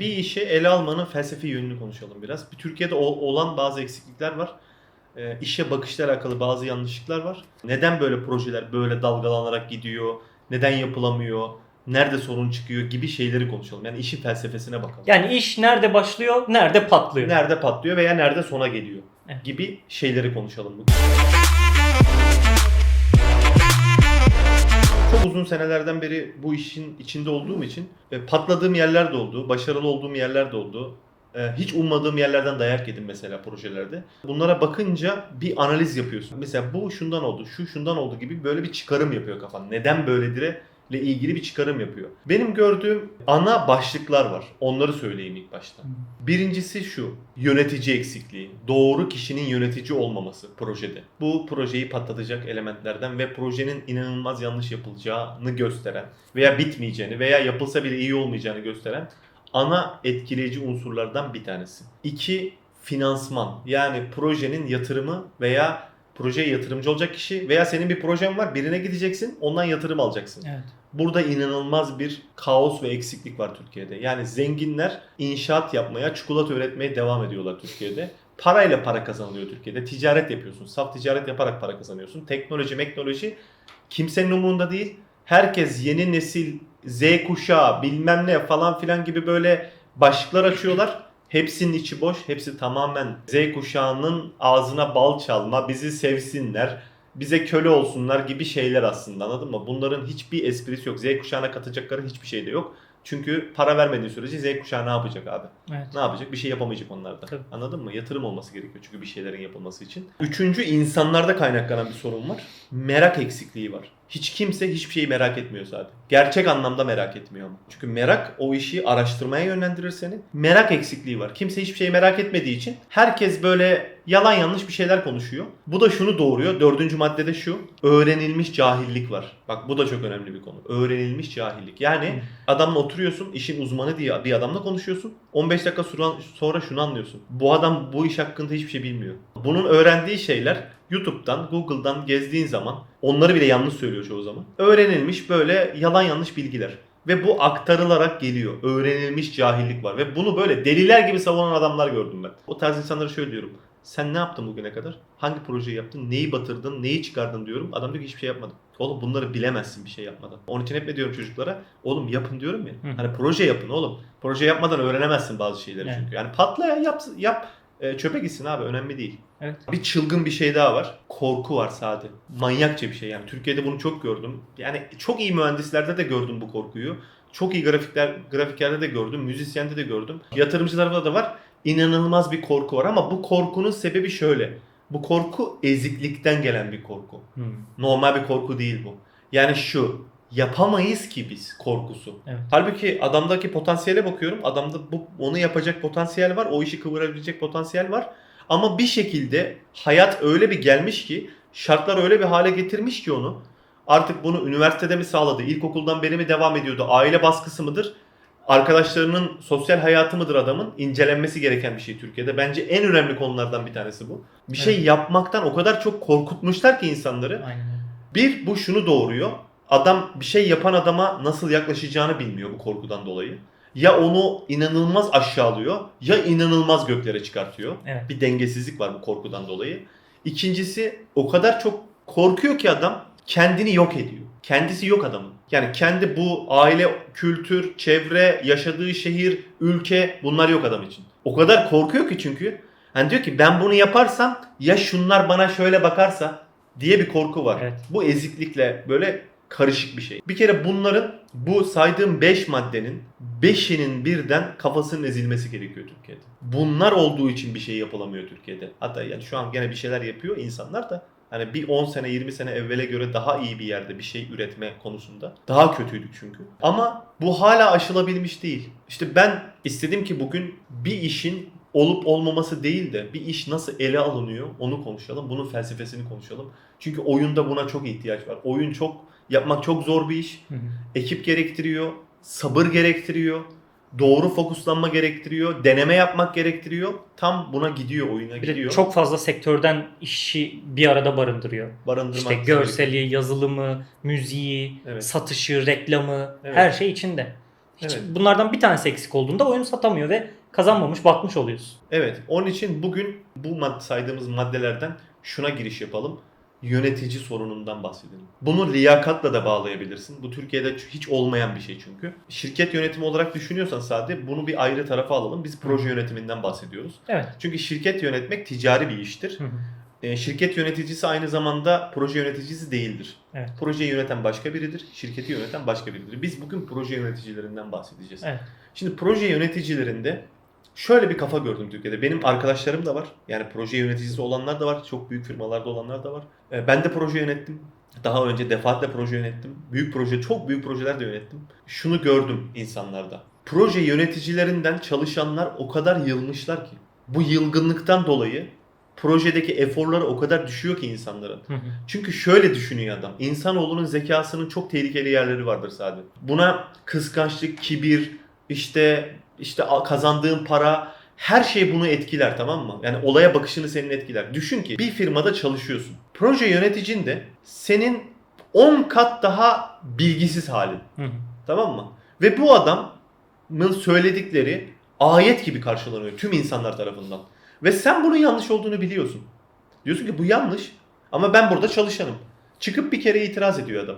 Bir işi ele almanın felsefi yönünü konuşalım biraz. Bir Türkiye'de ol- olan bazı eksiklikler var. E, işe bakışla alakalı bazı yanlışlıklar var. Neden böyle projeler böyle dalgalanarak gidiyor? Neden yapılamıyor? Nerede sorun çıkıyor gibi şeyleri konuşalım. Yani işin felsefesine bakalım. Yani iş nerede başlıyor, nerede patlıyor. Nerede patlıyor veya nerede sona geliyor gibi şeyleri konuşalım bugün. Çok uzun senelerden beri bu işin içinde olduğum için e, patladığım yerler de oldu, başarılı olduğum yerler de oldu. E, Hiç ummadığım yerlerden dayak yedim mesela projelerde. Bunlara bakınca bir analiz yapıyorsun. Mesela bu şundan oldu, şu şundan oldu gibi böyle bir çıkarım yapıyor kafan. Neden böyledir ile ilgili bir çıkarım yapıyor. Benim gördüğüm ana başlıklar var. Onları söyleyeyim ilk başta. Birincisi şu. Yönetici eksikliği. Doğru kişinin yönetici olmaması projede. Bu projeyi patlatacak elementlerden ve projenin inanılmaz yanlış yapılacağını gösteren veya bitmeyeceğini veya yapılsa bile iyi olmayacağını gösteren ana etkileyici unsurlardan bir tanesi. İki, finansman. Yani projenin yatırımı veya projeye yatırımcı olacak kişi veya senin bir projen var birine gideceksin ondan yatırım alacaksın. Evet. Burada inanılmaz bir kaos ve eksiklik var Türkiye'de. Yani zenginler inşaat yapmaya, çikolata üretmeye devam ediyorlar Türkiye'de. Parayla para kazanılıyor Türkiye'de. Ticaret yapıyorsun. Saf ticaret yaparak para kazanıyorsun. Teknoloji, teknoloji kimsenin umurunda değil. Herkes yeni nesil Z kuşağı bilmem ne falan filan gibi böyle başlıklar açıyorlar. Hepsinin içi boş. Hepsi tamamen Z kuşağının ağzına bal çalma, bizi sevsinler, bize köle olsunlar gibi şeyler aslında anladın mı? Bunların hiçbir esprisi yok. Z kuşağına katacakları hiçbir şey de yok. Çünkü para vermediği sürece Z kuşağı ne yapacak abi? Evet. Ne yapacak? Bir şey yapamayacak onlarda. Tabii. Anladın mı? Yatırım olması gerekiyor çünkü bir şeylerin yapılması için. Üçüncü insanlarda kaynaklanan bir sorun var. Merak eksikliği var. Hiç kimse hiçbir şeyi merak etmiyor zaten. Gerçek anlamda merak etmiyor ama. Çünkü merak o işi araştırmaya yönlendirir seni. Merak eksikliği var. Kimse hiçbir şeyi merak etmediği için herkes böyle yalan yanlış bir şeyler konuşuyor. Bu da şunu doğuruyor. Dördüncü maddede şu. Öğrenilmiş cahillik var. Bak bu da çok önemli bir konu. Öğrenilmiş cahillik. Yani adamla oturuyorsun, işin uzmanı diye bir adamla konuşuyorsun. 15 dakika sonra, sonra şunu anlıyorsun. Bu adam bu iş hakkında hiçbir şey bilmiyor. Bunun öğrendiği şeyler YouTube'dan, Google'dan gezdiğin zaman onları bile yanlış söylüyor çoğu zaman. Öğrenilmiş böyle yalan yanlış bilgiler. Ve bu aktarılarak geliyor. Öğrenilmiş cahillik var. Ve bunu böyle deliler gibi savunan adamlar gördüm ben. O tarz insanlara şöyle diyorum. Sen ne yaptın bugüne kadar? Hangi projeyi yaptın? Neyi batırdın? Neyi çıkardın diyorum. Adam diyor ki hiçbir şey yapmadım. Oğlum bunları bilemezsin bir şey yapmadan. Onun için hep ne diyorum çocuklara? Oğlum yapın diyorum ya. Hı. Hani proje yapın oğlum. Proje yapmadan öğrenemezsin bazı şeyleri Evet. çünkü. Yani patla ya yap, yap. E, çöpe gitsin abi önemli değil. Evet. Bir çılgın bir şey daha var. Korku var sade. Manyakça bir şey yani. Türkiye'de bunu çok gördüm. Yani çok iyi mühendislerde de gördüm bu korkuyu. Çok iyi grafikler, grafiklerde de gördüm. Müzisyende de gördüm. Yatırımcı tarafında da var. İnanılmaz bir korku var ama bu korkunun sebebi şöyle. Bu korku eziklikten gelen bir korku. Hmm. Normal bir korku değil bu. Yani şu yapamayız ki biz korkusu. Evet. Halbuki adamdaki potansiyele bakıyorum. Adamda bu onu yapacak potansiyel var. O işi kıvırabilecek potansiyel var. Ama bir şekilde hayat öyle bir gelmiş ki şartlar öyle bir hale getirmiş ki onu. Artık bunu üniversitede mi sağladı? İlkokuldan beri mi devam ediyordu? Aile baskısı mıdır? Arkadaşlarının sosyal hayatı mıdır adamın? İncelenmesi gereken bir şey Türkiye'de. Bence en önemli konulardan bir tanesi bu. Bir şey Evet. yapmaktan o kadar çok korkutmuşlar ki insanları. Aynen. Bir bu şunu doğuruyor. Adam bir şey yapan adama nasıl yaklaşacağını bilmiyor bu korkudan dolayı. Ya onu inanılmaz aşağılıyor ya inanılmaz göklere çıkartıyor. Evet. Bir dengesizlik var bu korkudan dolayı. İkincisi o kadar çok korkuyor ki adam kendini yok ediyor. Kendisi yok adamın. Yani kendi bu aile, kültür, çevre, yaşadığı şehir, ülke bunlar yok adam için. O kadar korkuyor ki çünkü. Hani diyor ki ben bunu yaparsam ya şunlar bana şöyle bakarsa diye bir korku var. Evet. Bu eziklikle böyle karışık bir şey. Bir kere bunların bu saydığım 5 maddenin 5'inin birden kafasının ezilmesi gerekiyor Türkiye'de. Bunlar olduğu için bir şey yapılamıyor Türkiye'de. Hatta yani şu an gene bir şeyler yapıyor insanlar da hani bir 10 sene 20 sene evvele göre daha iyi bir yerde bir şey üretme konusunda. Daha kötüydük çünkü. Ama bu hala aşılabilmiş değil. İşte ben istedim ki bugün bir işin olup olmaması değil de bir iş nasıl ele alınıyor onu konuşalım. Bunun felsefesini konuşalım. Çünkü oyunda buna çok ihtiyaç var. Oyun çok yapmak çok zor bir iş. Hı hı. Ekip gerektiriyor, sabır gerektiriyor, doğru fokuslanma gerektiriyor, deneme yapmak gerektiriyor. Tam buna gidiyor oyuna Bir gidiyor. çok fazla sektörden işi bir arada barındırıyor. barındırmak İşte görseli, yazılımı, müziği, Evet. satışı, reklamı Evet. her şey içinde. Hiç Evet. bunlardan bir tanesi eksik olduğunda oyunu satamıyor ve kazanmamış, batmış oluyorsun. Evet. Onun için bugün bu mad- saydığımız maddelerden şuna giriş yapalım. Yönetici sorunundan bahsedelim. Bunu liyakatla da bağlayabilirsin. Bu Türkiye'de hiç olmayan bir şey çünkü. Şirket yönetimi olarak düşünüyorsan sadece bunu bir ayrı tarafa alalım. Biz proje yönetiminden bahsediyoruz. Evet. Çünkü şirket yönetmek ticari bir iştir. Hı hı. E, şirket yöneticisi aynı zamanda proje yöneticisi değildir. Evet. Projeyi yöneten başka biridir, şirketi yöneten başka biridir. Biz bugün proje yöneticilerinden bahsedeceğiz. Evet. Şimdi proje yöneticilerinde şöyle bir kafa gördüm Türkiye'de. Benim arkadaşlarım da var. Yani proje yöneticisi olanlar da var. Çok büyük firmalarda olanlar da var. E, Ben de proje yönettim. Daha önce defaatle proje yönettim. Büyük proje, çok büyük projeler de yönettim. Şunu gördüm insanlarda. Proje yöneticilerinden çalışanlar o kadar yılmışlar ki. Bu yılgınlıktan dolayı projedeki eforları o kadar düşüyor ki insanların. Hı hı. Çünkü şöyle düşünüyor adam. İnsanoğlunun zekasının çok tehlikeli yerleri vardır sadece. Buna kıskançlık, kibir, işte işte kazandığın para her şey bunu etkiler tamam mı? Yani olaya bakışını senin etkiler. Düşün ki bir firmada çalışıyorsun. Proje yöneticin de senin 10 kat daha bilgisiz halin. Hı hı. Tamam mı? Ve bu adamın söyledikleri ayet gibi karşılanıyor tüm insanlar tarafından. Ve sen bunun yanlış olduğunu biliyorsun. Diyorsun ki bu yanlış ama ben burada çalışanım. Çıkıp bir kere itiraz ediyor adam.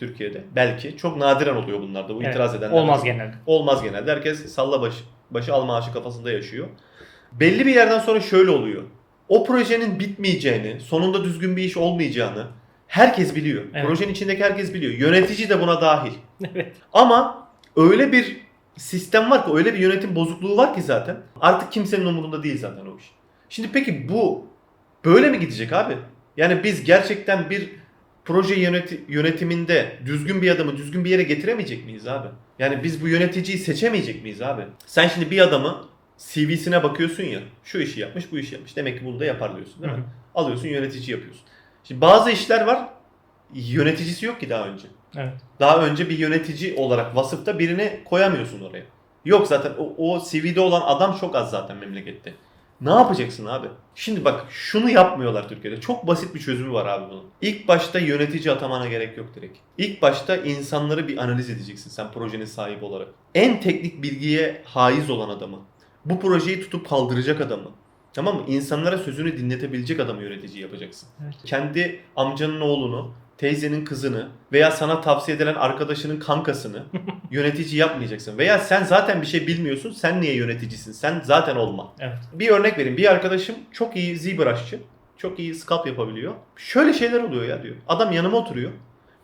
Türkiye'de. Belki. Çok nadiren oluyor bunlarda. Bu Evet. itiraz edenler. Olmaz genelde. Olmaz genelde. Herkes salla başı, başı al maaşı kafasında yaşıyor. Belli bir yerden sonra şöyle oluyor. O projenin bitmeyeceğini, sonunda düzgün bir iş olmayacağını herkes biliyor. Evet. Projenin içindeki herkes biliyor. Yönetici de buna dahil. Evet. Ama öyle bir sistem var ki, öyle bir yönetim bozukluğu var ki zaten. Artık kimsenin umurunda değil zaten o iş. Şimdi peki bu böyle mi gidecek abi? Yani biz gerçekten bir proje yöneti- yönetiminde düzgün bir adamı düzgün bir yere getiremeyecek miyiz abi? Yani biz bu yöneticiyi seçemeyecek miyiz abi? Sen şimdi bir adamı CV'sine bakıyorsun ya. Şu işi yapmış, bu işi yapmış. Demek ki bunu da yapar diyorsun değil mi? Hı hı. Alıyorsun yönetici yapıyorsun. Şimdi bazı işler var yöneticisi yok ki daha önce. Evet. Daha önce bir yönetici olarak vasıfta birini koyamıyorsun oraya. Yok zaten o, o CV'de olan adam çok az zaten memlekette. Ne yapacaksın abi? Şimdi bak şunu yapmıyorlar Türkiye'de. Çok basit bir çözümü var abi bunun. İlk başta yönetici atamana gerek yok direkt. İlk başta insanları bir analiz edeceksin sen projenin sahibi olarak. En teknik bilgiye haiz olan adamı. Bu projeyi tutup kaldıracak adamı. Tamam mı? İnsanlara sözünü dinletebilecek adamı yönetici yapacaksın. Evet. Kendi amcanın oğlunu, teyzenin kızını veya sana tavsiye edilen arkadaşının kankasını yönetici yapmayacaksın. Veya sen zaten bir şey bilmiyorsun, sen niye yöneticisin? Sen zaten olma. Evet. Bir örnek vereyim. Bir arkadaşım çok iyi ZBrush'çı. Çok iyi scalp yapabiliyor. Şöyle şeyler oluyor ya diyor. Adam yanıma oturuyor.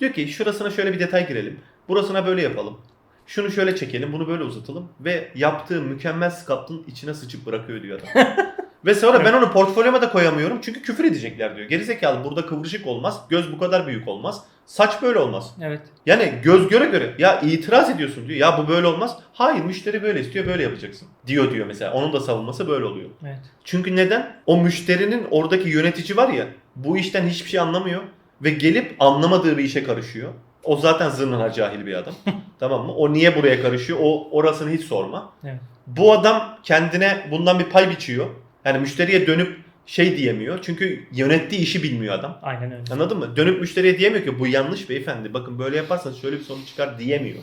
Diyor ki şurasına şöyle bir detay girelim. Burasına böyle yapalım. Şunu şöyle çekelim, bunu böyle uzatalım. Ve yaptığı mükemmel scalp'ın içine sıçıp bırakıyor diyor adam. Ve sonra ben onu portfolyoma da koyamıyorum çünkü küfür edecekler diyor. Gerizekalı burada kıvırcık olmaz, göz bu kadar büyük olmaz, saç böyle olmaz. Evet. Yani göz göre göre ya itiraz ediyorsun diyor. Ya bu böyle olmaz. Hayır müşteri böyle istiyor böyle yapacaksın. Diyor diyor mesela. Onun da savunması böyle oluyor. Evet. Çünkü neden? O müşterinin oradaki yönetici var ya bu işten hiçbir şey anlamıyor ve gelip anlamadığı bir işe karışıyor. O zaten zırnına cahil bir adam. tamam mı? O niye buraya karışıyor? O orasını hiç sorma. Evet. Bu adam kendine bundan bir pay biçiyor. Yani müşteriye dönüp şey diyemiyor. Çünkü yönettiği işi bilmiyor adam. Aynen öyle. Anladın mı? Dönüp müşteriye diyemiyor ki bu yanlış beyefendi. Bakın böyle yaparsanız şöyle bir sonuç çıkar diyemiyor.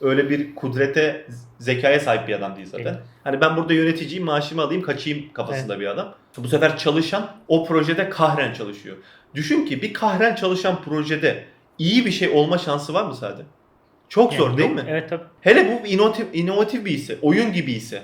Öyle bir kudrete, zekaya sahip bir adam değil zaten. Evet. Hani ben burada yöneticiyim, maaşımı alayım, kaçayım kafasında bir adam. Bu sefer çalışan o projede kahren çalışıyor. Düşün ki bir kahren çalışan projede iyi bir şey olma şansı var mı sadece? Çok Yani zor değil yok. mi? Evet tabii. Hele bu inovatif, inovatif bir ise, oyun gibi ise,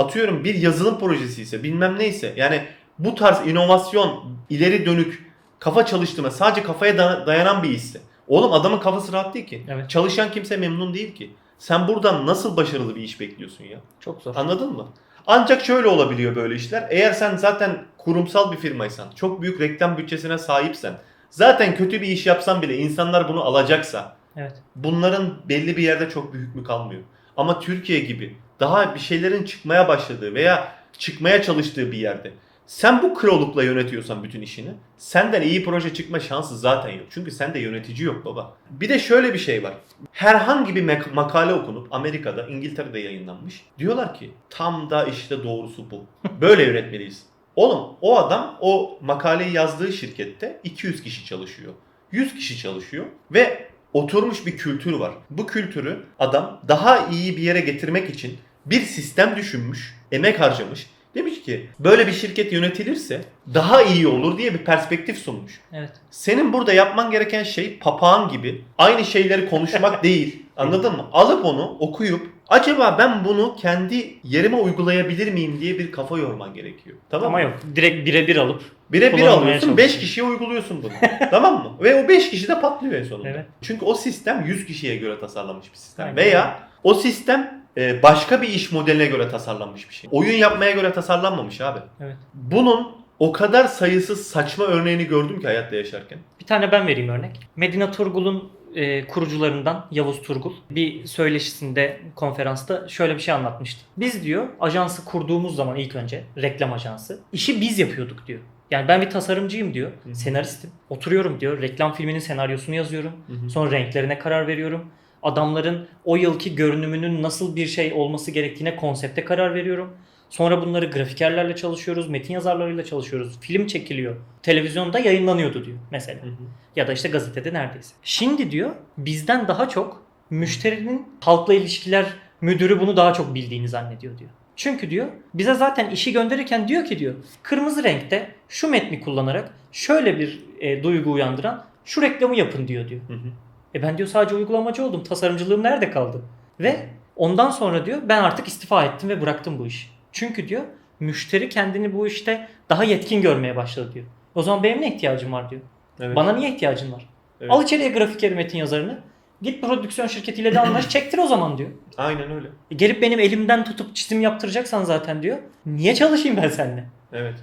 atıyorum bir yazılım projesi ise, bilmem neyse. Yani bu tarz inovasyon, ileri dönük, kafa çalıştırma, sadece kafaya da- dayanan bir işse. Oğlum adamın kafası rahat değil ki. Evet. Çalışan kimse memnun değil ki. Sen buradan nasıl başarılı bir iş bekliyorsun ya? Çok zor. Anladın mı? Ancak şöyle olabiliyor böyle işler. Eğer sen zaten kurumsal bir firmaysan, çok büyük reklam bütçesine sahipsen, zaten kötü bir iş yapsan bile insanlar bunu alacaksa, Evet. bunların belli bir yerde çok bir hükmü kalmıyor. Ama Türkiye gibi daha bir şeylerin çıkmaya başladığı veya çıkmaya çalıştığı bir yerde sen bu krolukla yönetiyorsan bütün işini senden iyi proje çıkma şansı zaten yok. Çünkü sende yönetici yok baba. Bir de şöyle bir şey var. Herhangi bir makale okunup Amerika'da, İngiltere'de yayınlanmış. Diyorlar ki tam da işte doğrusu bu. Böyle üretmeliyiz. Oğlum o adam o makaleyi yazdığı şirkette 200 kişi çalışıyor. 100 kişi çalışıyor ve oturmuş bir kültür var. Bu kültürü adam daha iyi bir yere getirmek için bir sistem düşünmüş, emek harcamış. Demiş ki böyle bir şirket yönetilirse daha iyi olur diye bir perspektif sunmuş. Evet. Senin burada yapman gereken şey papağan gibi aynı şeyleri konuşmak değil. Anladın mı? Alıp onu okuyup acaba ben bunu kendi yerime uygulayabilir miyim diye bir kafa yorman gerekiyor. Tamam Ama mı? yok. Direkt birebir alıp. Birebir Kullanmaya alıyorsun 5 çalışıyor. kişiye uyguluyorsun bunu. tamam mı? Ve o 5 kişi de patlıyor en sonunda. Evet. Çünkü o sistem 100 kişiye göre tasarlanmış bir sistem. Aynen. Veya o sistem e, başka bir iş modeline göre tasarlanmış bir şey. Oyun yapmaya göre tasarlanmamış abi. Evet. Bunun o kadar sayısız saçma örneğini gördüm ki hayatta yaşarken. Bir tane ben vereyim örnek. Medina Turgul'un e, kurucularından Yavuz Turgul bir söyleşisinde konferansta şöyle bir şey anlatmıştı. Biz diyor ajansı kurduğumuz zaman ilk önce reklam ajansı işi biz yapıyorduk diyor. Yani ben bir tasarımcıyım diyor. Hı hı. Senaristim. Oturuyorum diyor. Reklam filminin senaryosunu yazıyorum. Hı hı. Sonra renklerine karar veriyorum. Adamların o yılki görünümünün nasıl bir şey olması gerektiğine konsepte karar veriyorum. Sonra bunları grafikerlerle çalışıyoruz, metin yazarlarıyla çalışıyoruz. Film çekiliyor. Televizyonda yayınlanıyordu diyor mesela. Hı hı. Ya da işte gazetede neredeyse. Şimdi diyor bizden daha çok müşterinin halkla ilişkiler müdürü bunu daha çok bildiğini zannediyor diyor. Çünkü diyor bize zaten işi gönderirken diyor ki diyor kırmızı renkte şu metni kullanarak şöyle bir e, duygu uyandıran şu reklamı yapın diyor diyor. Hı hı. E ben diyor sadece uygulamacı oldum. Tasarımcılığım nerede kaldı? Ve ondan sonra diyor ben artık istifa ettim ve bıraktım bu işi. Çünkü diyor müşteri kendini bu işte daha yetkin görmeye başladı diyor. O zaman benim ne ihtiyacım var diyor. Evet. Bana niye ihtiyacın var? Evet. Al içeriye grafikeri metin yazarını. Git prodüksiyon şirketiyle de anlaş çektir o zaman diyor. Aynen öyle. E gelip benim elimden tutup çizim yaptıracaksan zaten diyor. Niye çalışayım ben seninle? Evet.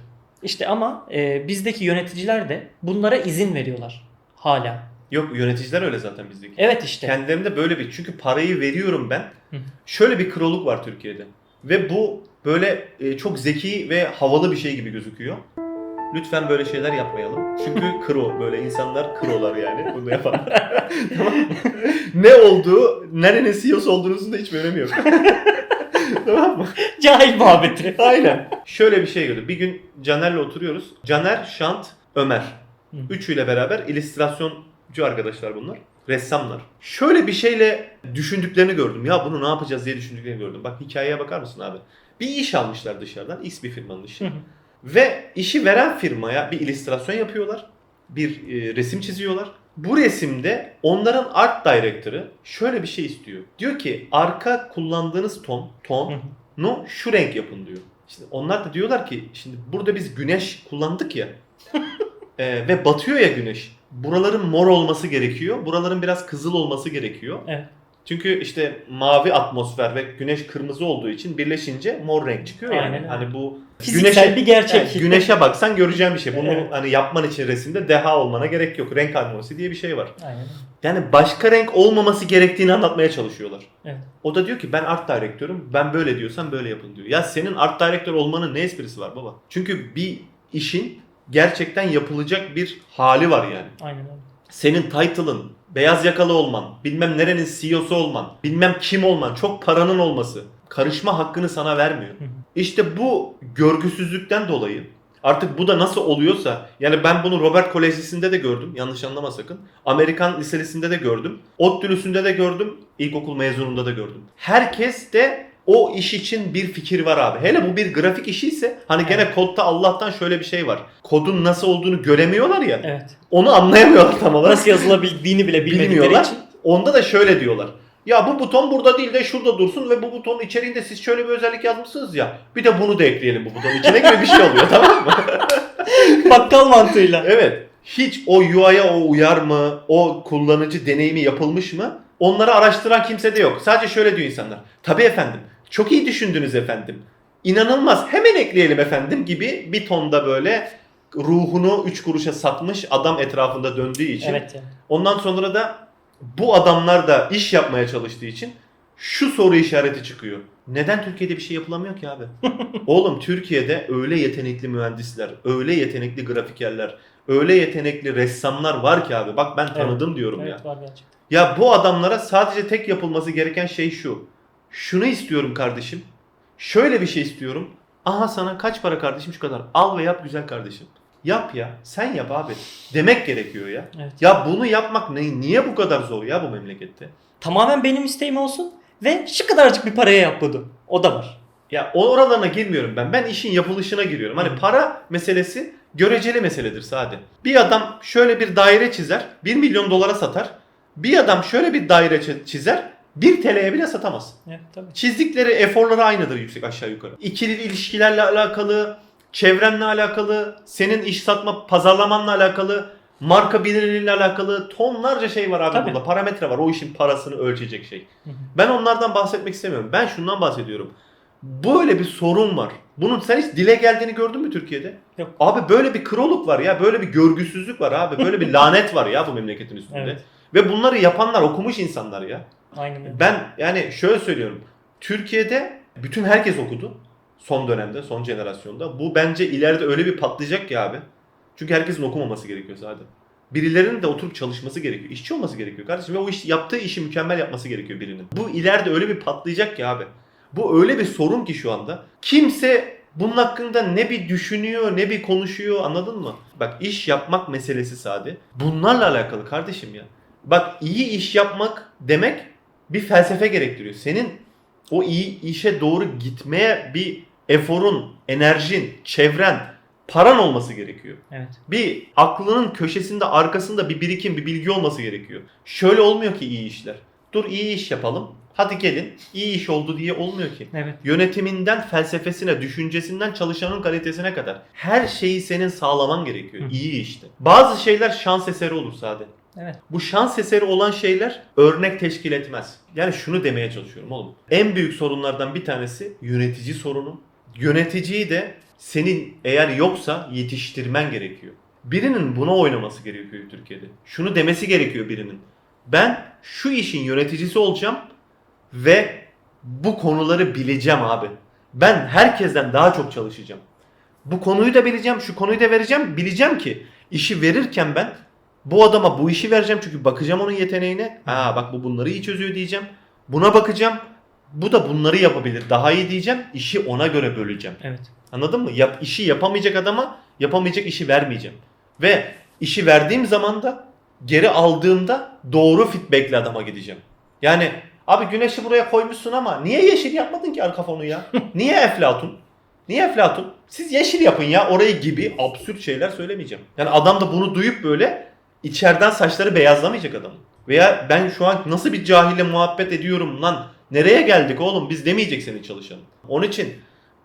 İşte ama e, bizdeki yöneticiler de bunlara izin veriyorlar. Hala. Yok yöneticiler öyle zaten bizdeki. Evet işte. Kendilerinde böyle bir çünkü parayı veriyorum ben. Hı. Şöyle bir kroluk var Türkiye'de. Ve bu böyle e, çok zeki ve havalı bir şey gibi gözüküyor. Lütfen böyle şeyler yapmayalım. Çünkü kro böyle insanlar krolar yani bunu yapanlar. tamam? Ne olduğu, nerenin CEO'su olduğunuzun da hiç bir önemi yok. tamam mı? Cahil muhabbeti. Aynen. Şöyle bir şey gördüm. Bir gün Caner'le oturuyoruz. Caner, Şant, Ömer. Üçüyle beraber illüstrasyoncu arkadaşlar bunlar. Ressamlar. Şöyle bir şeyle düşündüklerini gördüm. Ya bunu ne yapacağız diye düşündüklerini gördüm. Bak hikayeye bakar mısın abi? Bir iş almışlar dışarıdan. X bir firmanın işi. Ve işi veren firmaya bir illüstrasyon yapıyorlar. Bir e, resim çiziyorlar. Bu resimde onların art director'ı şöyle bir şey istiyor. Diyor ki arka kullandığınız ton, Hı ton hı. nu şu renk yapın diyor. Şimdi onlar da diyorlar ki şimdi burada biz güneş kullandık ya Ee, ve batıyor ya güneş. Buraların mor olması gerekiyor. Buraların biraz kızıl olması gerekiyor. Evet. Çünkü işte mavi atmosfer ve güneş kırmızı olduğu için birleşince mor renk çıkıyor yani. Aynen. Hani bu Fiziksel bir gerçek. Evet, güneşe baksan göreceğin bir şey. Bunu Evet. hani yapman için resimde deha olmana gerek yok. Renk harmonisi diye bir şey var. Aynen. Yani başka renk olmaması gerektiğini anlatmaya çalışıyorlar. Evet. O da diyor ki ben art direktörüm. Ben böyle diyorsam böyle yapın diyor. Ya senin art direktör olmanın ne esprisi var baba? Çünkü bir işin gerçekten yapılacak bir hali var yani. Aynen öyle. Senin title'ın, beyaz yakalı olman, bilmem nerenin CEO'su olman, bilmem kim olman, çok paranın olması karışma hakkını sana vermiyor. İşte bu görgüsüzlükten dolayı artık bu da nasıl oluyorsa yani ben bunu Robert Kolejisi'nde de gördüm yanlış anlama sakın. Amerikan liselisinde de gördüm. ODTÜ'lüsünde de gördüm. İlkokul mezununda da gördüm. Herkes de o iş için bir fikir var abi. Hele bu bir grafik işi ise hani gene kodda Allah'tan şöyle bir şey var. Kodun nasıl olduğunu göremiyorlar ya. Evet. Onu anlayamıyorlar tam olarak. Nasıl yazılabildiğini bile bilmedikleri Bilmiyorlar. için. Onda da şöyle diyorlar. Ya bu buton burada değil de şurada dursun ve bu butonun içeriğinde siz şöyle bir özellik yazmışsınız ya. Bir de bunu da ekleyelim bu butonun içine gibi bir şey oluyor tamam mı? Bakkal mantığıyla. evet. Hiç o UI'ya o uyar mı? O kullanıcı deneyimi yapılmış mı? Onları araştıran kimse de yok. Sadece şöyle diyor insanlar. Tabii efendim. Çok iyi düşündünüz efendim. İnanılmaz. Hemen ekleyelim efendim gibi bir tonda böyle ruhunu 3 kuruşa satmış adam etrafında döndüğü için. Evet yani. Ondan sonra da bu adamlar da iş yapmaya çalıştığı için şu soru işareti çıkıyor. Neden Türkiye'de bir şey yapılamıyor ki abi? Oğlum Türkiye'de öyle yetenekli mühendisler, öyle yetenekli grafikerler, öyle yetenekli ressamlar var ki abi. Bak ben tanıdım diyorum ya. Evet var gerçekten. Ya bu adamlara sadece tek yapılması gereken şey şu. Şunu istiyorum kardeşim. Şöyle bir şey istiyorum. Aha sana kaç para kardeşim şu kadar. Al ve yap güzel kardeşim. Yap ya. Sen yap abi. Demek gerekiyor ya. Evet. Ya bunu yapmak ne, niye bu kadar zor ya bu memlekette? Tamamen benim isteğim olsun ve şu kadarcık bir paraya yap bunu. O da var. Ya oralarına girmiyorum ben. Ben işin yapılışına giriyorum. Hani Hı. para meselesi göreceli meseledir sade. Bir adam şöyle bir daire çizer, 1 milyon dolara satar. Bir adam şöyle bir daire çi- çizer, 1 TL'ye bile satamaz. Evet tabii. Çizdikleri eforları aynıdır yüksek aşağı yukarı. İkili ilişkilerle alakalı, çevrenle alakalı, senin iş satma pazarlamanla alakalı, marka bilinirliğiyle alakalı tonlarca şey var abi Tabii. burada. Parametre var o işin parasını ölçecek şey. Hı hı. Ben onlardan bahsetmek istemiyorum. Ben şundan bahsediyorum. Böyle bir sorun var. Bunun sen hiç dile geldiğini gördün mü Türkiye'de? Yok. Abi böyle bir kroluk var ya. Böyle bir görgüsüzlük var abi. Böyle bir lanet var ya bu memleketin üstünde. Evet. Ve bunları yapanlar okumuş insanlar ya. Aynen. Ben yani şöyle söylüyorum. Türkiye'de bütün herkes okudu. Son dönemde, son jenerasyonda. Bu bence ileride öyle bir patlayacak ki abi. Çünkü herkesin okumaması gerekiyor zaten. Birilerinin de oturup çalışması gerekiyor. İşçi olması gerekiyor kardeşim. Ve o iş, yaptığı işi mükemmel yapması gerekiyor birinin. Bu ileride öyle bir patlayacak ki abi. Bu öyle bir sorun ki şu anda. Kimse bunun hakkında ne bir düşünüyor ne bir konuşuyor anladın mı? Bak iş yapmak meselesi sade. Bunlarla alakalı kardeşim ya. Bak iyi iş yapmak demek bir felsefe gerektiriyor. Senin o iyi işe doğru gitmeye bir eforun, enerjin, çevren, paran olması gerekiyor. Evet. Bir aklının köşesinde, arkasında bir birikim, bir bilgi olması gerekiyor. Şöyle olmuyor ki iyi işler. Dur iyi iş yapalım. Hadi gelin. iyi iş oldu diye olmuyor ki. Evet. Yönetiminden felsefesine, düşüncesinden çalışanın kalitesine kadar her şeyi senin sağlaman gerekiyor. Hı. iyi işte. Bazı şeyler şans eseri olur sade. Evet. Bu şans eseri olan şeyler örnek teşkil etmez. Yani şunu demeye çalışıyorum oğlum. En büyük sorunlardan bir tanesi yönetici sorunu. Yöneticiyi de senin eğer yoksa yetiştirmen gerekiyor. Birinin buna oynaması gerekiyor Türkiye'de. Şunu demesi gerekiyor birinin. Ben şu işin yöneticisi olacağım ve bu konuları bileceğim abi. Ben herkesten daha çok çalışacağım. Bu konuyu da bileceğim, şu konuyu da vereceğim. Bileceğim ki işi verirken ben bu adama bu işi vereceğim çünkü bakacağım onun yeteneğine. Ha bak bu bunları iyi çözüyor diyeceğim. Buna bakacağım. Bu da bunları yapabilir. Daha iyi diyeceğim. İşi ona göre böleceğim. Evet. Anladın mı? Yap, işi yapamayacak adama yapamayacak işi vermeyeceğim. Ve işi verdiğim zaman da geri aldığımda doğru feedbackle adama gideceğim. Yani abi güneşi buraya koymuşsun ama niye yeşil yapmadın ki arka fonu ya? Niye Eflatun? Niye Eflatun? Siz yeşil yapın ya orayı gibi absürt şeyler söylemeyeceğim. Yani adam da bunu duyup böyle içeriden saçları beyazlamayacak adam. Veya ben şu an nasıl bir cahille muhabbet ediyorum lan nereye geldik oğlum biz demeyecek senin çalışanın. Onun için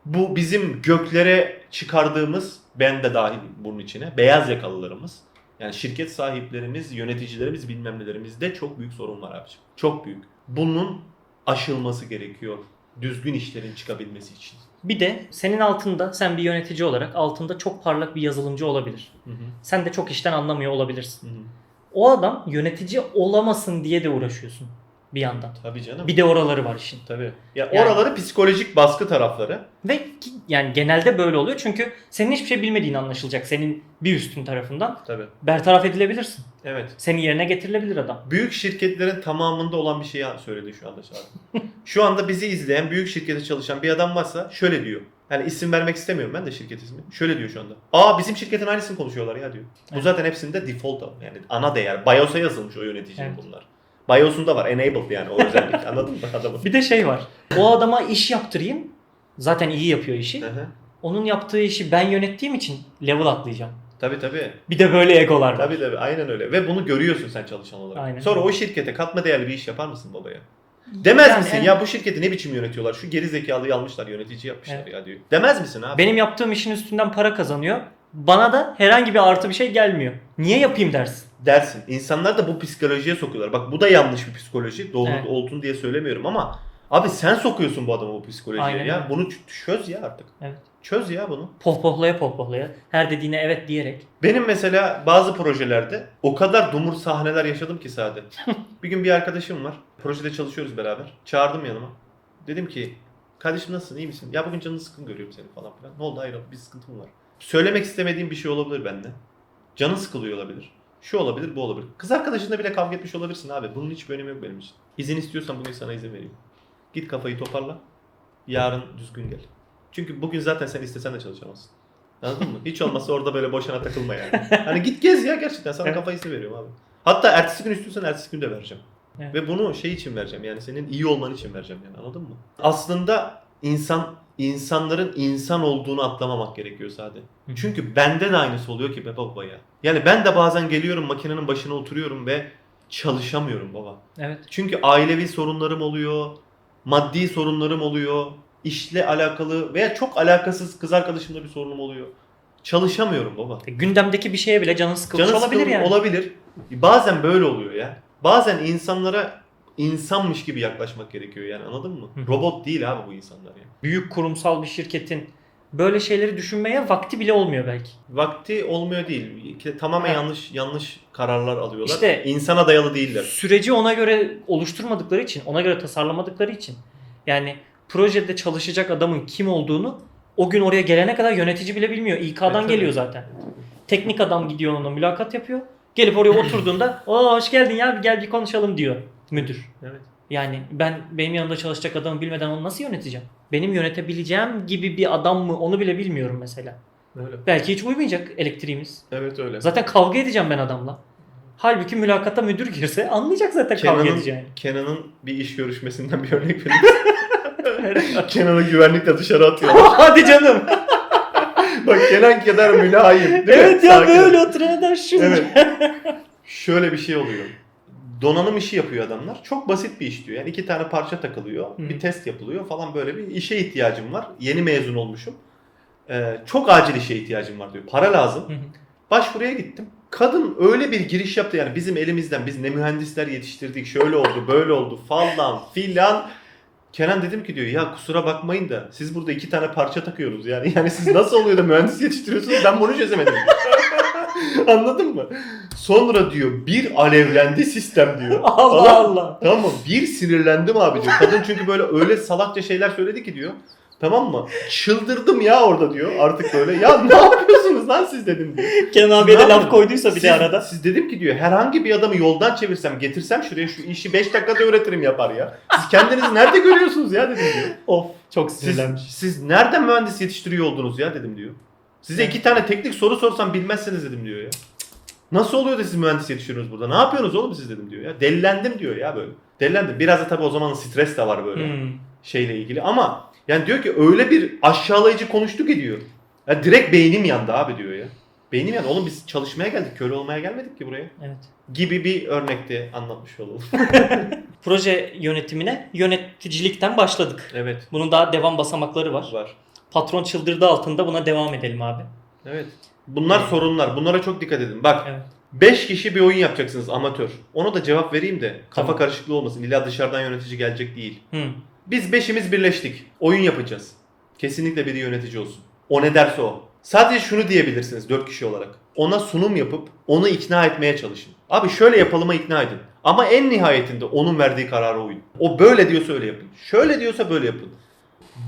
bu bizim göklere çıkardığımız ben de dahil bunun içine beyaz yakalılarımız yani şirket sahiplerimiz, yöneticilerimiz bilmem nelerimizde çok büyük sorun var abiciğim. Çok büyük. Bunun aşılması gerekiyor düzgün işlerin çıkabilmesi için. Bir de senin altında sen bir yönetici olarak altında çok parlak bir yazılımcı olabilir. Hı hı. Sen de çok işten anlamıyor olabilirsin. Hı hı. O adam yönetici olamasın diye de uğraşıyorsun bir yandan. Tabii canım. Bir de oraları var işin. Tabii. Ya Yani- oraları psikolojik baskı tarafları. Ve ki- yani genelde böyle oluyor çünkü senin hiçbir şey bilmediğin anlaşılacak senin bir üstün tarafından. Tabii. Bertaraf edilebilirsin. Evet. Senin yerine getirilebilir adam. Büyük şirketlerin tamamında olan bir şeyi söyledi şu anda Çağrı. şu anda bizi izleyen büyük şirkette çalışan bir adam varsa şöyle diyor. Yani isim vermek istemiyorum ben de şirket ismi. Şöyle diyor şu anda. Aa bizim şirketin aynısını konuşuyorlar ya diyor. Bu Evet. zaten hepsinde default yani ana değer. BIOS'a yazılmış o yöneticinin Evet. bunlar. BIOS'unda var. Enabled yani o özellik. Anladın mı adamın? Bir de şey var. O adama iş yaptırayım. Zaten iyi yapıyor işi. Onun yaptığı işi ben yönettiğim için level atlayacağım. tabii tabii. Bir de böyle egolar var. Tabii tabii. Aynen öyle. Ve bunu görüyorsun sen çalışan olarak. Aynen. Sonra o şirkete katma değerli bir iş yapar mısın babaya? Demez Yani misin en- ya bu şirketi ne biçim yönetiyorlar? Şu geri zekalıyı almışlar yönetici yapmışlar Evet. ya diyor. Demez misin abi? Benim yaptığım işin üstünden para kazanıyor. Bana da herhangi bir artı bir şey gelmiyor. Niye yapayım dersin? Dersin. İnsanlar da bu psikolojiye sokuyorlar. Bak bu da yanlış bir psikoloji. Doğru Evet. olduğunu diye söylemiyorum ama abi sen sokuyorsun bu adamı bu psikolojiye Aynen ya. öyle. Bunu çöz ya artık. Evet. Çöz ya bunu. Pohpohlaya pohpohlaya. Her dediğine evet diyerek. Benim mesela bazı projelerde o kadar dumur sahneler yaşadım ki sade. bir gün bir arkadaşım var. Projede çalışıyoruz beraber. Çağırdım yanıma. Dedim ki kardeşim nasılsın iyi misin? Ya bugün canını sıkın görüyorum seni falan filan. Ne oldu hayır bir sıkıntım var. Söylemek istemediğim bir şey olabilir bende. Canın sıkılıyor olabilir. Şu olabilir bu olabilir. Kız arkadaşınla bile kavga etmiş olabilirsin abi. Bunun hiçbir önemi yok benim için. İzin istiyorsan bugün sana izin vereyim. Git kafayı toparla. Yarın düzgün gel. Çünkü bugün zaten sen istesen de çalışamazsın. Anladın mı? Hiç olmazsa orada böyle boşuna takılma yani. Hani git gez ya gerçekten sana kafayı veriyorum abi. Hatta ertesi gün istiyorsan ertesi gün de vereceğim. Evet. Ve bunu şey için vereceğim yani senin iyi olman için vereceğim yani anladın mı? Aslında insan insanların insan olduğunu atlamamak gerekiyor sadece. Çünkü bende de aynısı oluyor ki be baba ya. Yani ben de bazen geliyorum makinenin başına oturuyorum ve çalışamıyorum baba. Evet. Çünkü ailevi sorunlarım oluyor, maddi sorunlarım oluyor, işle alakalı veya çok alakasız kız arkadaşımla bir sorunum oluyor. Çalışamıyorum baba. E, Gündemdeki bir şeye bile canın sıkılmış Canı olabilir yani. Olabilir. Bazen böyle oluyor ya. Bazen insanlara insanmış gibi yaklaşmak gerekiyor yani anladın mı? Hı. Robot değil abi bu insanlar ya. Büyük kurumsal bir şirketin böyle şeyleri düşünmeye vakti bile olmuyor belki. Vakti olmuyor değil. Tamamen Ha. yanlış yanlış kararlar alıyorlar. İşte- insana dayalı değiller. Süreci ona göre oluşturmadıkları için, ona göre tasarlamadıkları için yani projede çalışacak adamın kim olduğunu o gün oraya gelene kadar yönetici bile bilmiyor. İK'dan Evet, geliyor zaten. Teknik adam gidiyor onunla mülakat yapıyor. Gelip oraya oturduğunda "Oo hoş geldin ya gel bir konuşalım." diyor müdür. Evet. Yani ben benim yanımda çalışacak adamı bilmeden onu nasıl yöneteceğim? Benim yönetebileceğim gibi bir adam mı onu bile bilmiyorum mesela. Öyle. Belki hiç uymayacak elektriğimiz. Evet öyle. Zaten kavga edeceğim ben adamla. Halbuki mülakata müdür girse anlayacak zaten kavga Kenan'ın, edeceğini. Kenan'ın bir iş görüşmesinden bir örnek vereyim. Kenan'ı güvenlikle dışarı atıyorlar. Hadi canım. Bak Kenan kadar mülayim. Değil mi? evet ya Sakin. böyle oturan adam şu. Evet. Şöyle bir şey oluyor. Donanım işi yapıyor adamlar. Çok basit bir iş diyor. Yani iki tane parça takılıyor. Hı. Bir test yapılıyor falan böyle bir işe ihtiyacım var. Yeni mezun olmuşum. Ee, çok acil işe ihtiyacım var diyor. Para lazım. Hı hı. Başvuruya gittim. Kadın öyle bir giriş yaptı yani bizim elimizden biz ne mühendisler yetiştirdik şöyle oldu böyle oldu falan filan. Kenan dedim ki diyor ya kusura bakmayın da siz burada iki tane parça takıyoruz yani. Yani siz nasıl oluyor da mühendis yetiştiriyorsunuz ben bunu çözemedim. Anladın mı? Sonra diyor bir alevlendi sistem diyor. Allah Tamam. Allah. Tamam mı? Bir sinirlendim abi diyor. Kadın çünkü böyle öyle salakça şeyler söyledi ki diyor. Tamam mı? Çıldırdım ya orada diyor artık böyle. Ya ne yapıyorsunuz lan siz dedim diyor. Kenan abiye de laf koyduysa bir siz, de arada. Siz dedim ki diyor herhangi bir adamı yoldan çevirsem getirsem şuraya şu işi 5 dakikada öğretirim yapar ya. Siz kendinizi nerede görüyorsunuz ya dedim diyor. Of çok Siz, sinirlenmiş. siz nereden mühendis yetiştiriyor oldunuz ya dedim diyor. Size iki tane teknik soru sorsam bilmezsiniz dedim diyor ya. Nasıl oluyor da siz mühendis yetiştiriyorsunuz burada? Ne yapıyorsunuz oğlum siz dedim diyor ya. Delilendim diyor ya böyle. Delilendim. Biraz da tabii o zaman stres de var böyle Hmm. şeyle ilgili ama yani diyor ki öyle bir aşağılayıcı konuştuk ki diyor. Ya direkt beynim yandı abi diyor ya. Beynim yandı. Oğlum biz çalışmaya geldik. Köle olmaya gelmedik ki buraya. Evet. Gibi bir örnekte anlatmış olalım. Proje yönetimine yöneticilikten başladık. evet. Bunun daha devam basamakları var. Var. Patron çıldırdı altında buna devam edelim abi. Evet. Bunlar Evet. sorunlar. Bunlara çok dikkat edin. Bak Evet. 5 kişi bir oyun yapacaksınız amatör. Ona da cevap vereyim de kafa Tamam. karışıklığı olmasın. İlla dışarıdan yönetici gelecek değil. Hı. Biz beşimiz birleştik. Oyun yapacağız. Kesinlikle biri yönetici olsun. O ne derse o. Sadece şunu diyebilirsiniz dört kişi olarak. Ona sunum yapıp onu ikna etmeye çalışın. Abi şöyle yapalıma ikna edin. Ama en nihayetinde onun verdiği karara uyun. O böyle diyorsa öyle yapın. Şöyle diyorsa böyle yapın.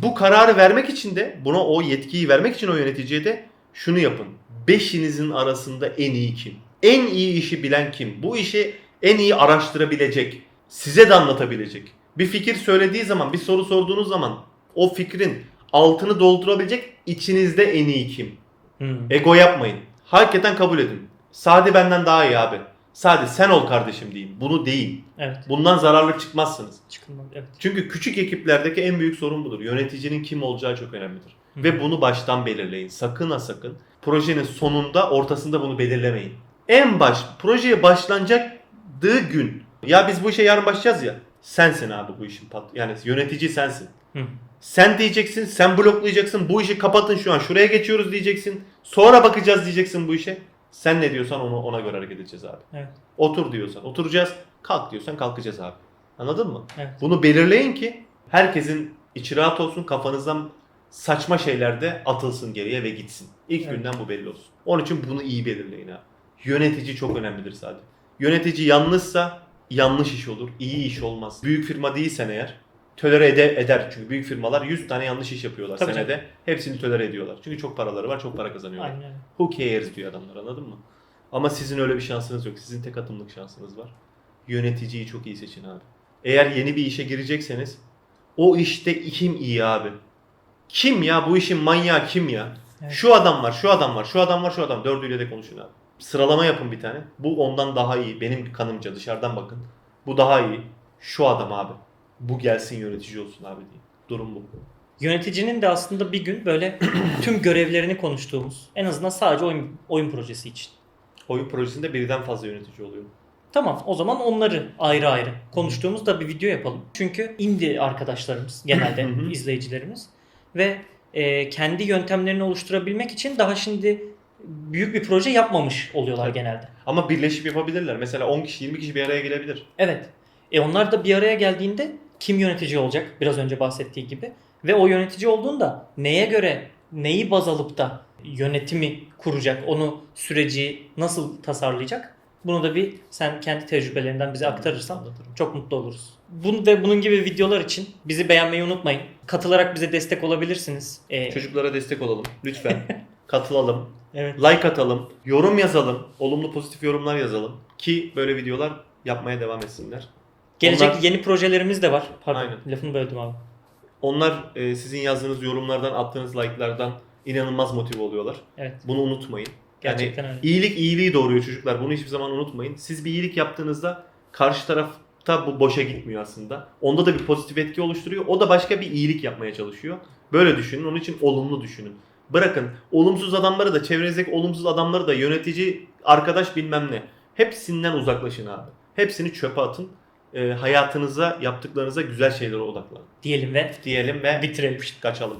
Bu kararı vermek için de buna o yetkiyi vermek için o yöneticiye de şunu yapın. Beşinizin arasında en iyi kim? En iyi işi bilen kim? Bu işi en iyi araştırabilecek, size de anlatabilecek. Bir fikir söylediği zaman, bir soru sorduğunuz zaman o fikrin altını doldurabilecek içinizde en iyi kim? Hı. Ego yapmayın. Hakikaten kabul edin. Sade benden daha iyi abi. Sade sen ol kardeşim deyin. Bunu deyin. Evet. Bundan zararlı çıkmazsınız. Çıkılmadı. Evet. Çünkü küçük ekiplerdeki en büyük sorun budur. Yöneticinin kim olacağı çok önemlidir. Hı. Ve bunu baştan belirleyin. Sakın ha sakın. Projenin sonunda, ortasında bunu belirlemeyin. En baş, projeye başlanacağı gün. Ya biz bu işe yarın başlayacağız ya. Sensin abi bu işin pat. Yani yönetici sensin. Hı. Sen diyeceksin, sen bloklayacaksın. Bu işi kapatın şu an. Şuraya geçiyoruz diyeceksin. Sonra bakacağız diyeceksin bu işe. Sen ne diyorsan onu ona göre hareket edeceğiz abi. Evet. Otur diyorsan oturacağız. Kalk diyorsan kalkacağız abi. Anladın mı? Evet. Bunu belirleyin ki herkesin içi rahat olsun. Kafanızdan saçma şeyler de atılsın geriye ve gitsin. İlk Evet. günden bu belli olsun. Onun için bunu iyi belirleyin abi. Yönetici çok önemlidir sadece. Yönetici yanlışsa yanlış iş olur. iyi iş olmaz. Büyük firma değilsen eğer tölere ede- eder. Çünkü büyük firmalar 100 tane yanlış iş yapıyorlar Tabii senede. Hepsini tölere ediyorlar. Çünkü çok paraları var, çok para kazanıyorlar. Aynen. Who cares diyor adamlar anladın mı? Ama sizin öyle bir şansınız yok. Sizin tek atımlık şansınız var. Yöneticiyi çok iyi seçin abi. Eğer yeni bir işe girecekseniz o işte kim iyi abi? Kim ya bu işin manyağı kim ya? Evet. Şu adam var, şu adam var, şu adam var, şu adam. Dördüyle de konuşun abi. Sıralama yapın bir tane. Bu ondan daha iyi. Benim kanımca dışarıdan bakın. Bu daha iyi. Şu adam abi. Bu gelsin yönetici olsun abi diye. Durum bu. Yöneticinin de aslında bir gün böyle tüm görevlerini konuştuğumuz en azından sadece oyun, oyun projesi için. Oyun projesinde birden fazla yönetici oluyor. Tamam o zaman onları ayrı ayrı konuştuğumuz da bir video yapalım. Çünkü indie arkadaşlarımız genelde izleyicilerimiz ve e, kendi yöntemlerini oluşturabilmek için daha şimdi büyük bir proje yapmamış oluyorlar Tabii. genelde. Ama birleşip yapabilirler. Mesela 10 kişi, 20 kişi bir araya gelebilir. Evet. E onlar da bir araya geldiğinde kim yönetici olacak? Biraz önce bahsettiği gibi. Ve o yönetici olduğunda neye göre, neyi baz alıp da yönetimi kuracak, onu süreci nasıl tasarlayacak? Bunu da bir sen kendi tecrübelerinden bize aktarırsan çok mutlu oluruz. Bunu ve bunun gibi videolar için bizi beğenmeyi unutmayın. Katılarak bize destek olabilirsiniz. E, Çocuklara destek olalım. Lütfen. Katılalım. evet. Like atalım. Yorum yazalım. Olumlu pozitif yorumlar yazalım. Ki böyle videolar yapmaya devam etsinler. Gelecek Onlar- yeni projelerimiz de var. Pardon, Aynen. lafını böldüm abi. Onlar e, sizin yazdığınız yorumlardan, attığınız like'lardan inanılmaz motive oluyorlar. Evet. Bunu unutmayın. Gerçekten yani öyle. iyilik iyiliği doğuruyor çocuklar. Bunu hiçbir zaman unutmayın. Siz bir iyilik yaptığınızda karşı tarafta bu boşa gitmiyor aslında. Onda da bir pozitif etki oluşturuyor. O da başka bir iyilik yapmaya çalışıyor. Böyle düşünün. Onun için olumlu düşünün. Bırakın olumsuz adamları da çevrenizdeki olumsuz adamları da yönetici, arkadaş bilmem ne. Hepsinden uzaklaşın abi. Hepsini çöpe atın. E, hayatınıza, yaptıklarınıza güzel şeylere odaklanın. Diyelim ve Diyelim ve bitirelim. kaçalım.